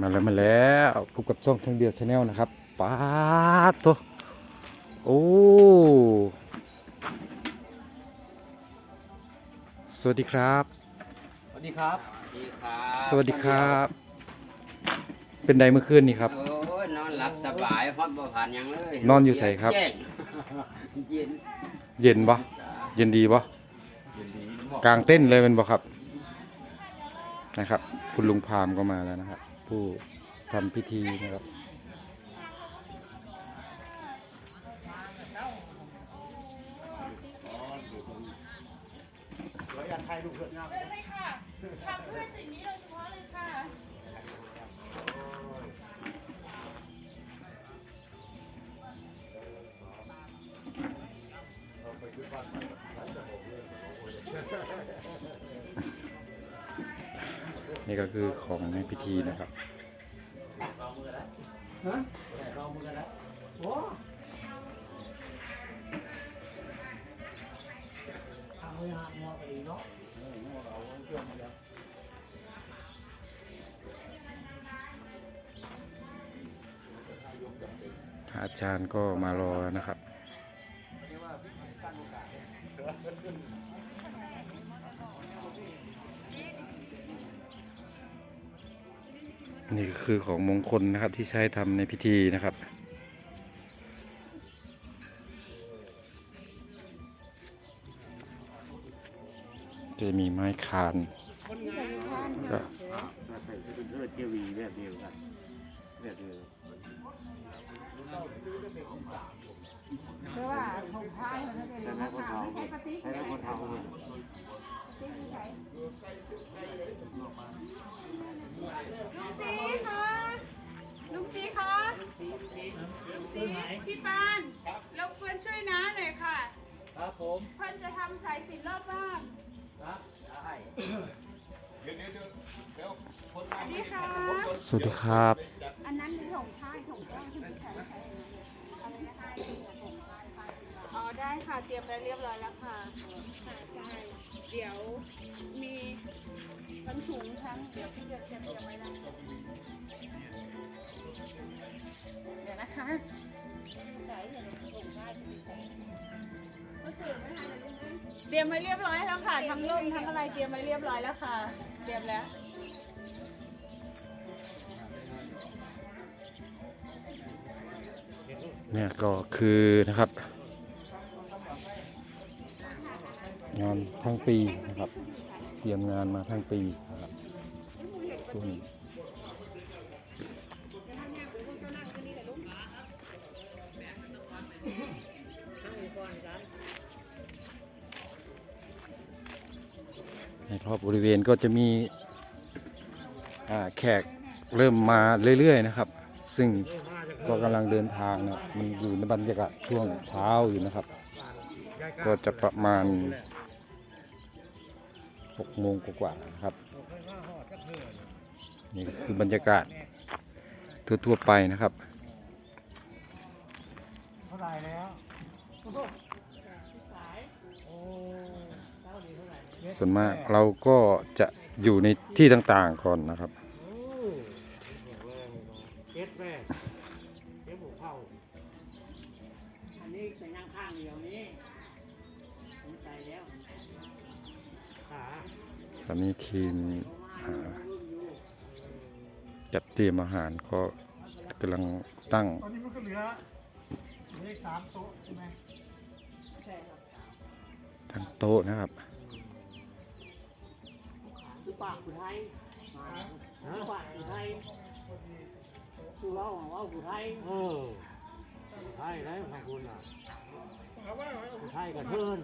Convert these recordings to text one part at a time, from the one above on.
มาแล้วมาแล้วพบกับช่องช่างเดียวชาแนลนะครับป้าดตัวโอ้สวัสดีครับ สวัสดีครับ สวัสดีครับ เป็นไดเมื่อคืนนี่ครับ โอ้ยนอนหลับสบายฮอดบ่ผ่านหยังเลยนอนอยู่ไสครับ แจ้งเย็นเย็นปะเย็นดีปะกลางเต้นเลยเป็นปะครับนะครับ คุณลุงพามก็มาแล้วนะครับ ผู้ทำพิธีนะครับเลยค่ะทำเพื่อสิ่งนี้โดยเฉพาะเลยค่ะนี่ก็ คือของในพิธีนะครับอาจารย์ก็มารอแล้วนะครับ นี่คือของมงคลนะครับที่ใช้ทำในพิธีนะครับ จะมีไม้คานก็เลือดเจวีแบบเดียวกันแบบเดียว เพราะว่าผมพามันจะแต่แม่คนเฒ่าเนี่ยแต่แม่คนเฒ่าเนี่ยลุงซีคะลุงซีคะลุงซีพี่ปานเราควรช่วยน้าหน่อยค่ะ ครับผมเพิ่นจะทำสายสินรอบบ้าน ครับได้สวัสดีค่ะสวัสดีครับ อันนั้นคือถงท้ายถงแก้วที่ใส่ใส่อะไรนะคะอ๋อได้ ค่ะ เตรียมไว้เรียบร้อยแล้วค่ะค่ะใช่เดี๋ยวมีทั้งถุงทั้งเดี๋ยวพี่เดือดจะเตรียมไว้แล้วเดี๋ยวนะคะใส่เดี๋ยวถงท้ายก็ถือไม่ทันเลยใช่ไหมเตรียมไว้เรียบร้อยแล้วค่ะทั้งร่มทั้งอะไรเตรียมไว้เรียบร้อยแล้วค่ะ เตรียมแล้วเนี่ยก็คือนะครับ งานทั้งปีนะครับ เตรียมงานมาทั้งปีนะครับส่วนในรอบบริเวณก็จะมีแขกเริ่มมาเรื่อยๆนะครับ ซึ่งก็กำลังเดินทางนะมันอยู่ในบรรยากาศช่วงเช้าอยู่นะครับ ก็จะประมาณ 6โมงกว่าๆนะครับ นี่คือบรรยากาศทั่วๆไปนะครับเท่าไหร่แล้วส่วนมากเราก็จะอยู่ในที่ต่างๆก่อนนะครับโอ้เจ็ดแม่เจ็ดบุกเข้าอันนี้จะย่างข้างเดียวนี้ผมใจแล้ว ตอนนี้ทีมจัดเตรียมอาหารก็กำลังตั้ง ตอนนี้มันก็เหลือเลืออีกสามโต๊ะใช่ไหมทั้งโต๊ะนะครับคือปากผู้ไทยคือปากผู้ไทยคือเล่าของว่าผู้ไทยเออผู้ไทยไรของคุณอะผู้ไทยกับเทิน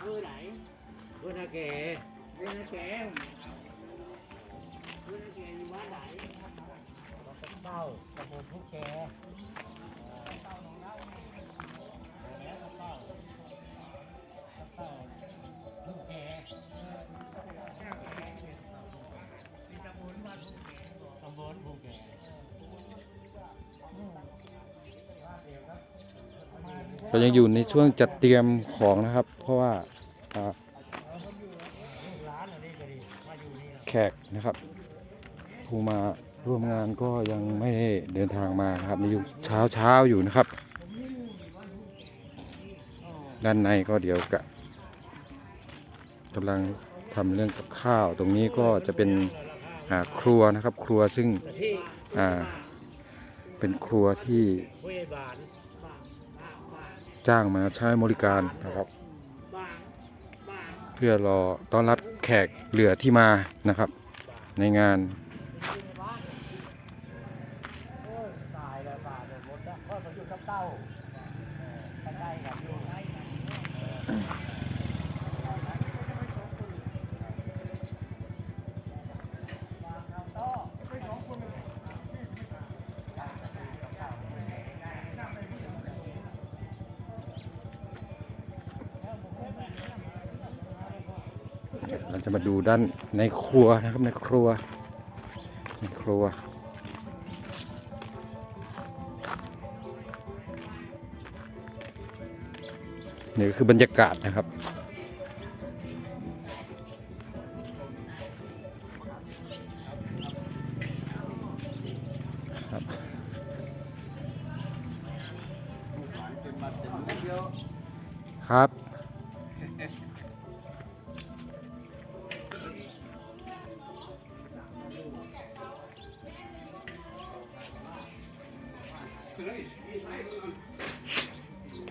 เพื่อไหน พื่อนาแก่เพื่อนาแก่เพื่อนาแก่อยู่บ้านไหนเต้ากับผมผู้แก่เต้าของเราแล้วเต้าเต้าผู้แก่ตำบลภูเก็ตก็ยังอยู่ในช่วงจัดเตรียมของนะครับ เพราะว่า ร้านอะไรก็ดีมาอยู่นี่ แขกนะครับผู้มาร่วมงานก็ยังไม่ได้เดินทางมาครับในยุคเช้าเช้าอยู่นะครับ ด้านในก็เดี๋ยวกะกำลังทำเรื่องกับข้าว ตรงนี้ก็จะเป็นครัวนะครับครัวซึ่งเป็นครัวที่จ้างมาใช้บริการนะครับ เพื่อรอต้อนรับแขกเหลือที่มานะครับ ในงานโอ้ยตายแล้วตายเลยหมดแล้วก็มาอยู่กับเต้าเออใกล้กับ เราจะมาดูด้านในครัวนะครับในครัว ในครัว นี่ก็คือบรรยากาศนะครับครับ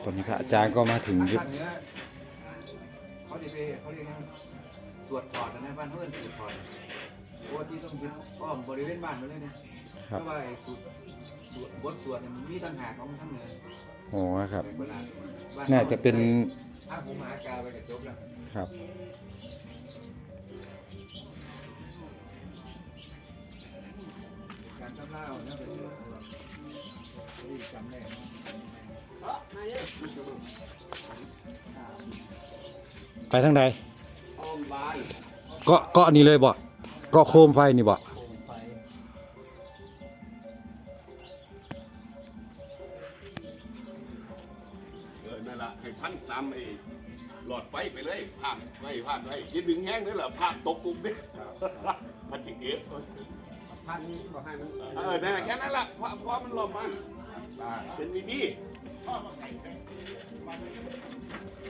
ตอนนี้พระอาจารย์ก็มาถึงยุคภาคเหนือเขาจะไปเขาเรียกว่าสวดถอดนะบ้านเพื่อนสวดถอดปกติต้องเป็นอ้อมบริเวณบ้านไปเลยนะเพครับ ราะว่าไอ้สวดสวดบทสวดเนี่ยมันมีต่างหากของทั้งเหนือโอ้ครับโบราณบ้น่าจะเป็น ถ้าผมมหากาไปกับจบแล้วครับ การทำเล่าเนี่ยเป็น เรื่องของเราที่จำได้นะไปทางใดอ้อมบ้านเกาะเกาะนี่เลยบ่เกาะโคมไฟนี่บ่เออนั่นละให้พันตามไอ้หลอดไฟไปเลยผ่านไว้ผ่านไว้คิดดึงแห้งนี่แหละผ่านตกปุ๊บเนี่ยมันจิเอ๋ พันก็ให้มันเออนั่นแหละแค่นั้นละเพราะเพราะมันหลบมันเป็นวิธี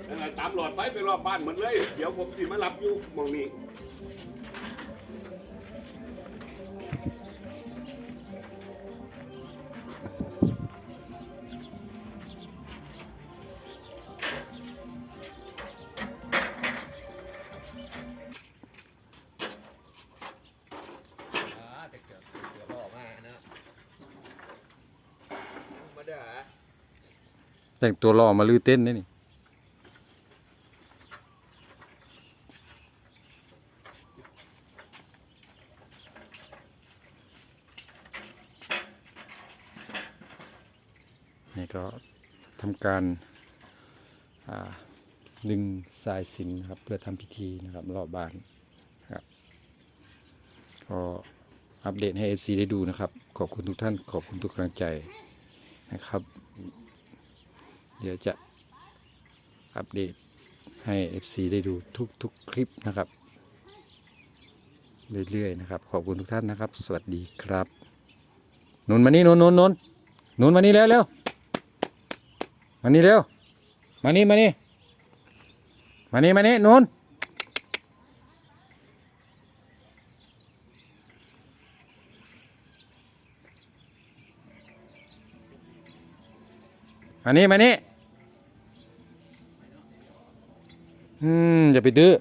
นั่นแหละตามหลอดไฟไปรอบบ้านเหมือนเลย เดี๋ยวผมสิมารับอยู่มองนี้ แต่งตัวหล่อมาลือเต้นนี่นี่นี่ก็ทำการดึงสายสินครับเพื่อทำพิธีนะครับรอบบ้านครับก็อัปเดตให้ FC ได้ดูนะครับ ขอบคุณทุกท่านขอบคุณทุกกำลังใจนะครับ เดี๋ยวจะอัปเดตให้ FC ได้ดูทุกๆคลิปนะครับ เรื่อยๆนะครับ ขอบคุณทุกท่านนะครับ สวัสดีครับนุนมานี่นุนนุนนุนนุนมานี่เร็วเร็วมานี่เร็วมานี่มานี่มานี่มานี่นุนมานี่มานี่ อืมอย่าไปดื้อ